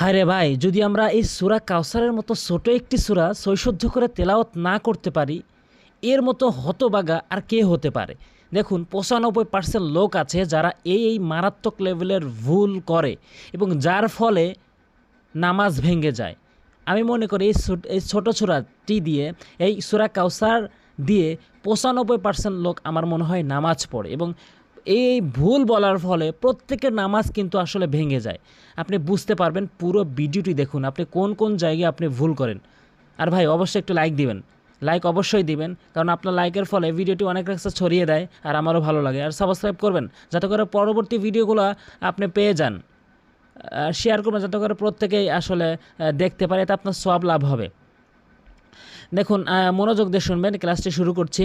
হায় রে ভাই, যদি আমরা এই সুরা কাউসারের মতো ছোট একটি সুরা সৈসহ্য করে তেলাওত না করতে পারি, এর মতো হতবাগা আর কে হতে পারে? দেখুন, পঁচানব্বই পার্সেন্ট লোক আছে যারা এই এই মারাত্মক লেভেলের ভুল করে এবং যার ফলে নামাজ ভেঙে যায়। আমি মনে করি এই এই ছোটো সুরাটি দিয়ে, এই সুরা কাউসার দিয়ে পঁচানব্বই পার্সেন্ট লোক আমার মনে হয় নামাজ পড়ে এবং এই ভুল বলার ফলে প্রত্যেকের নামাজ কিন্তু আসলে ভেঙে যায়। আপনি বুঝতে পারবেন পুরো ভিডিওটি দেখুন, আপনি কোন কোন জায়গায় আপনি ভুল করেন। আর ভাই, অবশ্যই একটু লাইক দিবেন। লাইক অবশ্যই দিবেন, কারণ আপনার লাইকের ফলে ভিডিওটি অনেক রাস্তা ছড়িয়ে দেয় আর আমারও ভালো লাগে। আর সাবস্ক্রাইব করবেন, যাতে করে পরবর্তী ভিডিওগুলো আপনি পেয়ে যান। শেয়ার করবেন, যাতে করে প্রত্যেকেই আসলে দেখতে পারে, এতে আপনার সব লাভ হবে। দেখুন মনোযোগ দিয়ে শুনবেন, ক্লাসটি শুরু করছি।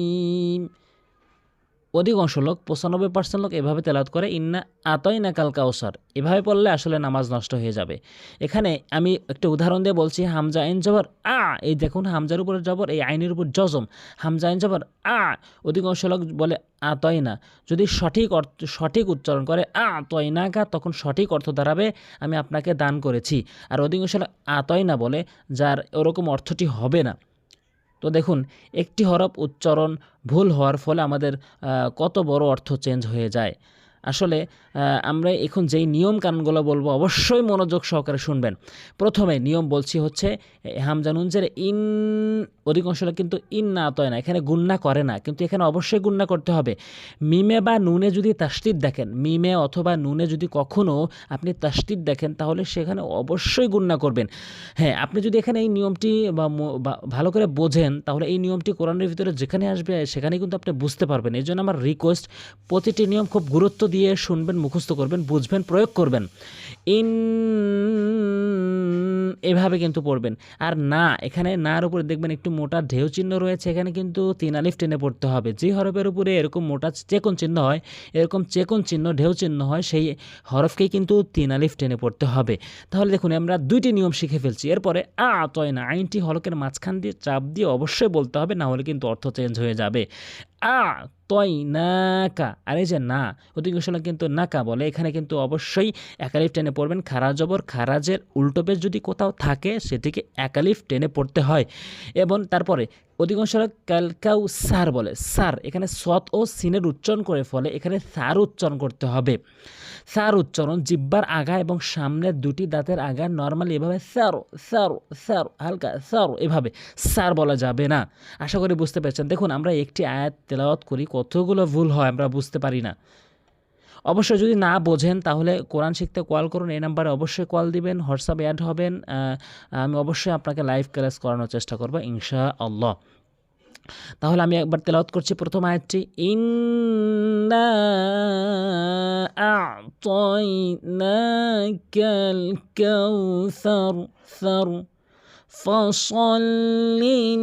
অধিকাংশ লোক পঁচানব্বই পার্সেন্ট লোক এভাবে তেলাওয়াত করে, ইন্না আতই না কাল কাউসার। এভাবে পড়লে আসলে নামাজ নষ্ট হয়ে যাবে। এখানে আমি একটা উদাহরণ দিয়ে বলছি, হামজা আইন জবর, আ, এই দেখুন হামজার উপর জবর, এই আইনের উপর জজম। হামজা আইন জবর, আ, অধিকাংশ লোক বলে আতই না যদি সঠিক অর্থ, সঠিক উচ্চারণ করে, আ তয় না গা তখন সঠিক অর্থ দাঁড়াবে, আমি আপনাকে দান করেছি। আর অধিকাংশ লোক আতই না বলে, যার ওরকম অর্থটি হবে না। তো দেখুন, একটি হরফ উচ্চারণ ভুল হওয়ার ফলে আমাদের কত বড় অর্থ চেঞ্জ হয়ে যায়। আসলে আমরা এখন যেই নিয়ম কানুনগুলো বলব অবশ্যই মনোযোগ সহকারে শুনবেন। প্রথমে নিয়ম বলছি হচ্ছে এ, হামজানুনজের ইন অধিকাংশ লোক কিন্তু ইন না তয় না এখানে গুন্না করে না কিন্তু এখানে অবশ্যই গুন্না করতে হবে। মিমে বা নুনে যদি তাস্তির দেখেন মিমে অথবা নুনে যদি কখনও আপনি তাস্তির দেখেন তাহলে সেখানে অবশ্যই গুন্না করবেন। হ্যাঁ আপনি যদি এখানে এই নিয়মটি বা ভালো করে বোঝেন তাহলে এই নিয়মটি কোরআনের ভিতরে যেখানে আসবে সেখানে কিন্তু আপনি বুঝতে পারবেন। এই জন্য আমার রিকোয়েস্ট প্রতিটি নিয়ম খুব গুরুত্ব দিয়ে শুনবেন, মুখস্থ করবেন, বুঝবেন, প্রয়োগ করবেন। ইন এভাবে কিন্তু পড়বেন। আর না, এখানে নার উপরে দেখবেন একটু মোটা ঢেউ চিহ্ন রয়েছে। এখানে কিন্তু তিন আলিফ টেনে পড়তে হবে। যে হরফের উপরে এরকম মোটা চেকন চিহ্ন হয়, এরকম চেকন চিহ্ন, ঢেউ চিহ্ন হয়, সেই হরফকেই কিন্তু তিন আলিফ টেনে পড়তে হবে। তাহলে দেখুন, আমরা দুইটি নিয়ম শিখে ফেলছি। এরপরে আ তয় না, আইনটি হলকের মাঝখান দিয়ে, চাপ দিয়ে অবশ্যই বলতে হবে, না হলে কিন্তু অর্থ চেঞ্জ হয়ে যাবে। আ তয় নাকা আর এই যে না অধিকাংশ কিন্তু নাকা বলে। এখানে কিন্তু অবশ্যই একালিফ টেনে পড়বেন। খারা জবর, খারাজের উল্টো পেজ যদি কোথাও থাকে, সেটিকে একালিফ টেনে পড়তে হয়। এবং তারপরে অধিকাংশ লোক ক্যালকাউ সার বলে। সার, এখানে সৎ ও সিনের উচ্চারণ করে ফলে এখানে সার উচ্চারণ করতে হবে। সার উচ্চারণ, জিব্বার আগা এবং সামনের দুটি দাঁতের আগা নর্মালি এভাবে স্যারো স্যারো স্যারো হালকা স্যারো এভাবে। স্যার বলা যাবে না। আশা করি বুঝতে পেরেছেন। দেখুন, আমরা একটি আয়াত তেলাওয়াত করি, কতগুলো ভুল হয় আমরা বুঝতে পারি না। অবশ্যই যদি না বোঝেন, তাহলে কোরআন শিখতে কল করুন। এই নাম্বারে অবশ্যই কল দিবেন, হোয়াটসঅ্যাপে অ্যাড হবেন। আমি অবশ্যই আপনাকে লাইভ ক্লাস করানোর চেষ্টা করব ইনশা আল্লাহ তাহলে আমি একবার তেলাওয়াত করছি প্রথম আয়াতটি। ইন্না আ'তাইনাকাল কাউসার, সার। فصل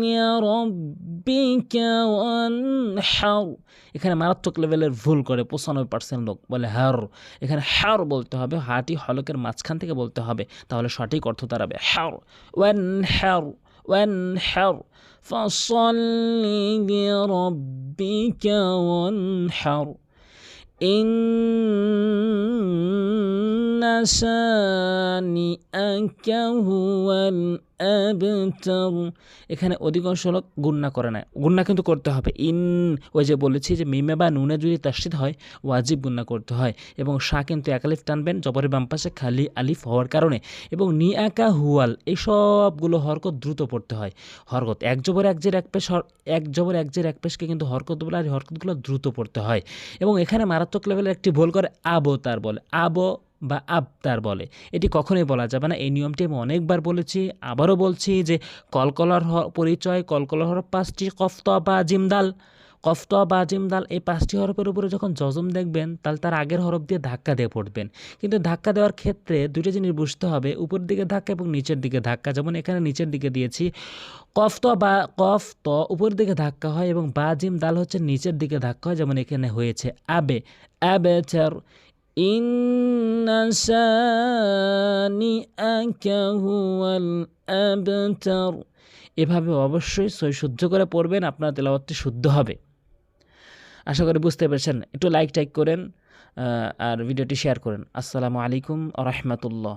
لربك وانحر এখানে মারাত্মক লেভেলের ভুল করে পঁচানব্বই পার্সেন্ট লোক বলে হার এখানে হার বলতে হবে হাটি হলকের মাঝখান থেকে বলতে হবে তাহলে সঠিক অর্থ দাঁড়াবে হার ওয়ান হার ওয়ান হার فصل لربك এখানে অধিকাংশ লোক গুন্না করে না গুন্না কিন্তু করতে হবে। ইন ওই যে বলেছি যে মিমে বা নুনে যদি তাসিদ হয়, ওয়াজিব গুন্না করতে হয়। এবং শাহ কিন্তু একালিফ টানবেন, জবরের বামপাশে খালি আলিফ হওয়ার কারণে। এবং নি আঁকা হুয়াল, এই সবগুলো হরকত দ্রুত পড়তে হয়। হরকত এক জবর এক জের এক পেশ এক জবর এক জের এক পেশকে কিন্তু হরকত বলে আর হরকতগুলো দ্রুত পড়তে হয়। এবং এখানে মারাত্মক লেভেলের একটি ভুল করে আবতার বলে। আব বা আবতার বলে। এটি কখনোই বলা যাবে না। এই নিয়মটি আমি অনেকবার বলেছি, আবারও বলছি যে কলকলার পরিচয়, কলকলার হরফ পাঁচটি, কফত বা জিমদাল। কফত বা জিমদাল এই পাঁচটি হরফের উপরে যখন জজম দেখবেন, তাহলে তার আগের হরফ দিয়ে ধাক্কা দিয়ে পড়বেন। কিন্তু ধাক্কা দেওয়ার ক্ষেত্রে দুটো জিনিস বুঝতে হবে উপর দিকে ধাক্কা এবং নিচের দিকে ধাক্কা। যেমন এখানে নিচের দিকে দিয়েছি, কফত বা কফ উপর দিকে ধাক্কা হয় এবং বা জিম দাল হচ্ছে নিচের দিকে ধাক্কা হয়, যেমন এখানে হয়েছে আবে। আবে চার إن شانئك هو الأبتر এভাবে অবশ্যই সই শুদ্ধ করে পড়বেন আপনার তেলাওয়াতটি শুদ্ধ হবে আশা করি বুঝতে পেরেছেন একটু লাইক টাইক করেন আহ, আর ভিডিওটি শেয়ার করেন আসসালামু আলাইকুম রহমতুল্লাহ